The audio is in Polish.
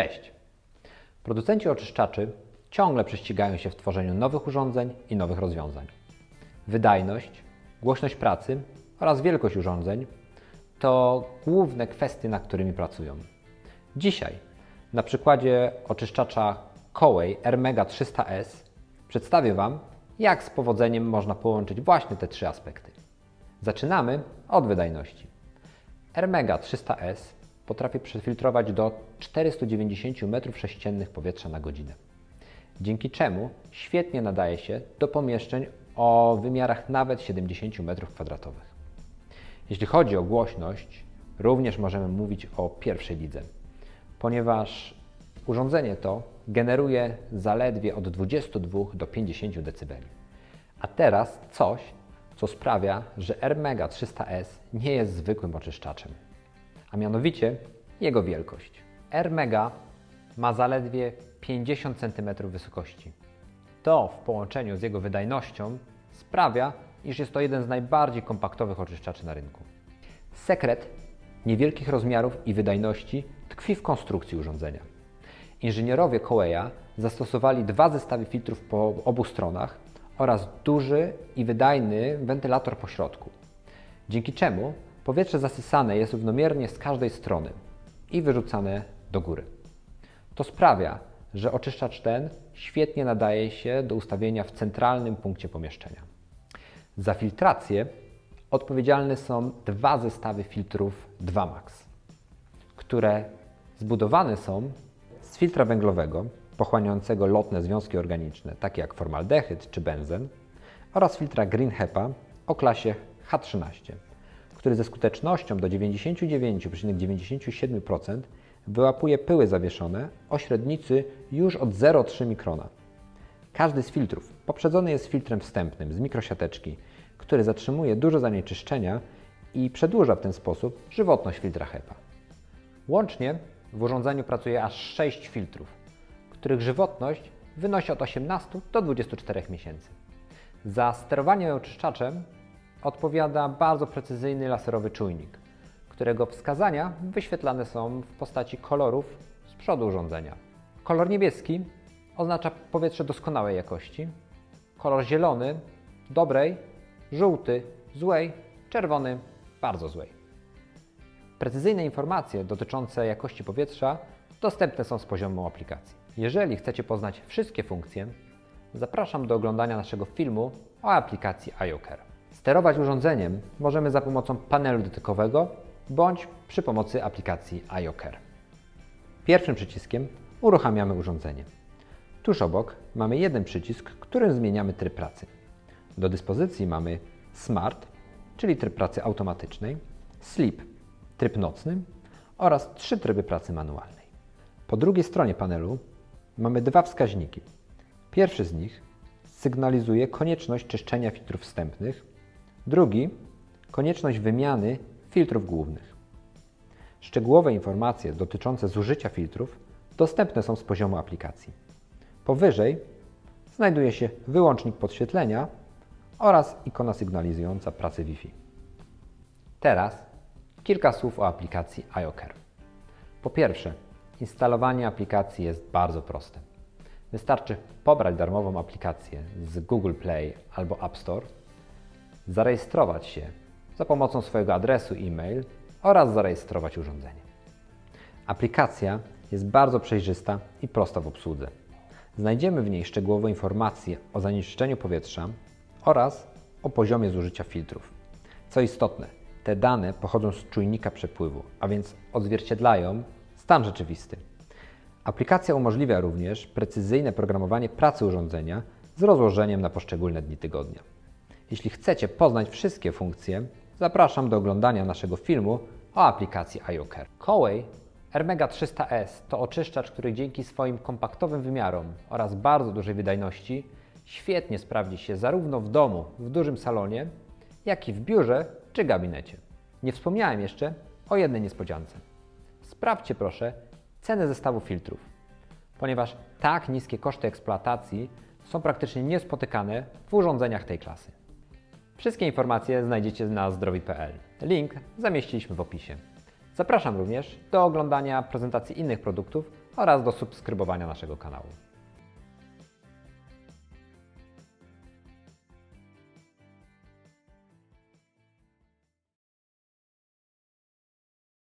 Cześć! Producenci oczyszczaczy ciągle prześcigają się w tworzeniu nowych urządzeń i nowych rozwiązań. Wydajność, głośność pracy oraz wielkość urządzeń to główne kwestie, nad którymi pracują. Dzisiaj na przykładzie oczyszczacza Coway Ermega 300S przedstawię Wam, jak z powodzeniem można połączyć właśnie te trzy aspekty. Zaczynamy od wydajności. Ermega 300S potrafi przefiltrować do 490 m3 powietrza na godzinę, dzięki czemu świetnie nadaje się do pomieszczeń o wymiarach nawet 70 m2. Jeśli chodzi o głośność, również możemy mówić o pierwszej lidze, ponieważ urządzenie to generuje zaledwie od 22 do 50 dB. A teraz coś, co sprawia, że Ermega 300S nie jest zwykłym oczyszczaczem, a mianowicie jego wielkość. Ermega ma zaledwie 50 cm wysokości. To w połączeniu z jego wydajnością sprawia, iż jest to jeden z najbardziej kompaktowych oczyszczaczy na rynku. Sekret niewielkich rozmiarów i wydajności tkwi w konstrukcji urządzenia. Inżynierowie Coeya zastosowali dwa zestawy filtrów po obu stronach oraz duży i wydajny wentylator po środku, dzięki czemu powietrze zasysane jest równomiernie z każdej strony i wyrzucane do góry. To sprawia, że oczyszczacz ten świetnie nadaje się do ustawienia w centralnym punkcie pomieszczenia. Za filtrację odpowiedzialne są dwa zestawy filtrów 2MAX, które zbudowane są z filtra węglowego pochłaniającego lotne związki organiczne, takie jak formaldehyd czy benzen, oraz filtra Green HEPA o klasie H13, który ze skutecznością do 99,97% wyłapuje pyły zawieszone o średnicy już od 0,3 mikrona. Każdy z filtrów poprzedzony jest filtrem wstępnym z mikrosiateczki, który zatrzymuje dużo zanieczyszczenia i przedłuża w ten sposób żywotność filtra HEPA. Łącznie w urządzeniu pracuje aż 6 filtrów, których żywotność wynosi od 18 do 24 miesięcy. Za sterowanie oczyszczaczem odpowiada bardzo precyzyjny laserowy czujnik, którego wskazania wyświetlane są w postaci kolorów z przodu urządzenia. Kolor niebieski oznacza powietrze doskonałej jakości, kolor zielony dobrej, żółty złej, czerwony bardzo złej. Precyzyjne informacje dotyczące jakości powietrza dostępne są z poziomu aplikacji. Jeżeli chcecie poznać wszystkie funkcje, zapraszam do oglądania naszego filmu o aplikacji iOCare. Sterować urządzeniem możemy za pomocą panelu dotykowego bądź przy pomocy aplikacji iOCare. Pierwszym przyciskiem uruchamiamy urządzenie. Tuż obok mamy jeden przycisk, którym zmieniamy tryb pracy. Do dyspozycji mamy Smart, czyli tryb pracy automatycznej, Sleep, tryb nocny oraz trzy tryby pracy manualnej. Po drugiej stronie panelu mamy dwa wskaźniki. Pierwszy z nich sygnalizuje konieczność czyszczenia filtrów wstępnych, drugi konieczność wymiany filtrów głównych. Szczegółowe informacje dotyczące zużycia filtrów dostępne są z poziomu aplikacji. Powyżej znajduje się wyłącznik podświetlenia oraz ikona sygnalizująca pracę Wi-Fi. Teraz kilka słów o aplikacji iOCare. Po pierwsze, instalowanie aplikacji jest bardzo proste. Wystarczy pobrać darmową aplikację z Google Play albo App Store, zarejestrować się za pomocą swojego adresu e-mail oraz zarejestrować urządzenie. Aplikacja jest bardzo przejrzysta i prosta w obsłudze. Znajdziemy w niej szczegółowe informacje o zanieczyszczeniu powietrza oraz o poziomie zużycia filtrów. Co istotne, te dane pochodzą z czujnika przepływu, a więc odzwierciedlają stan rzeczywisty. Aplikacja umożliwia również precyzyjne programowanie pracy urządzenia z rozłożeniem na poszczególne dni tygodnia. Jeśli chcecie poznać wszystkie funkcje, zapraszam do oglądania naszego filmu o aplikacji iOCare. Coway Ermega 300S to oczyszczacz, który dzięki swoim kompaktowym wymiarom oraz bardzo dużej wydajności świetnie sprawdzi się zarówno w domu, w dużym salonie, jak i w biurze czy gabinecie. Nie wspomniałem jeszcze o jednej niespodziance. Sprawdźcie proszę cenę zestawu filtrów, ponieważ tak niskie koszty eksploatacji są praktycznie niespotykane w urządzeniach tej klasy. Wszystkie informacje znajdziecie na zdrowi.pl. Link zamieściliśmy w opisie. Zapraszam również do oglądania prezentacji innych produktów oraz do subskrybowania naszego kanału.